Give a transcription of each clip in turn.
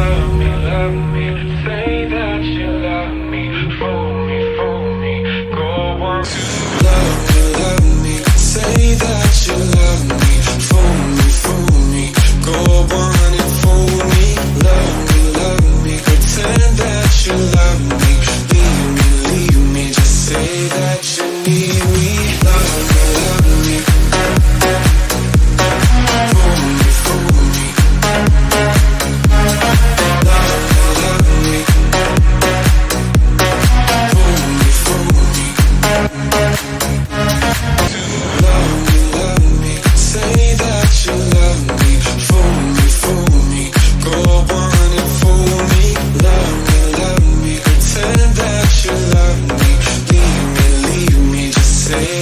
love me, love me, say.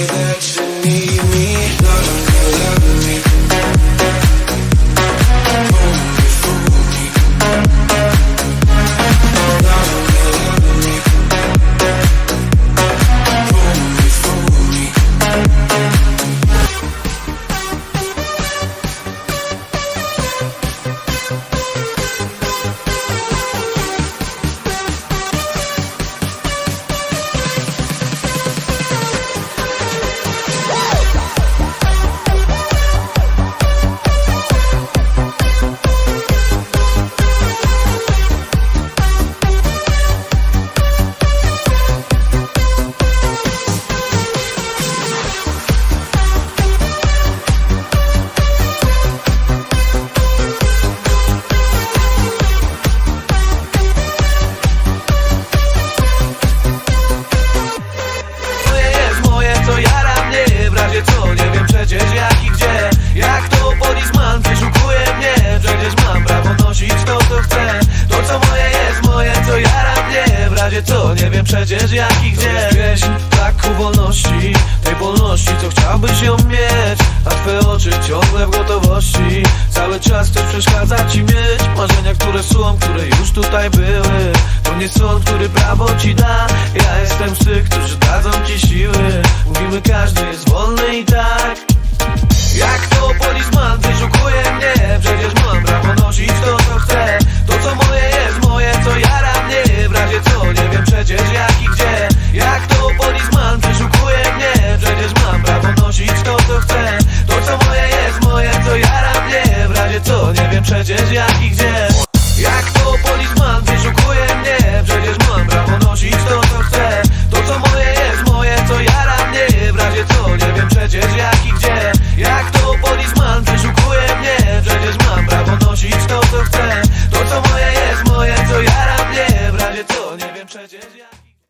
gdzie co, nie wiem przecież jak i gdzie Gdzieś tak wolności, tej wolności co chciałbyś ją mieć. A twoje oczy ciągle w gotowości. Cały czas coś przeszkadza ci mieć. Marzenia, które są, które już tutaj były. To nie sąd, który prawo ci da. Ja jestem z tych, którzy dadzą ci siły. Mówimy każdy jest wolny i tak. Jak to polisman wyszukuje mnie. Przecież mam prawo nosić to co chcę. co moje jest moje, co ja robię. W razie co, nie wiem przecież ja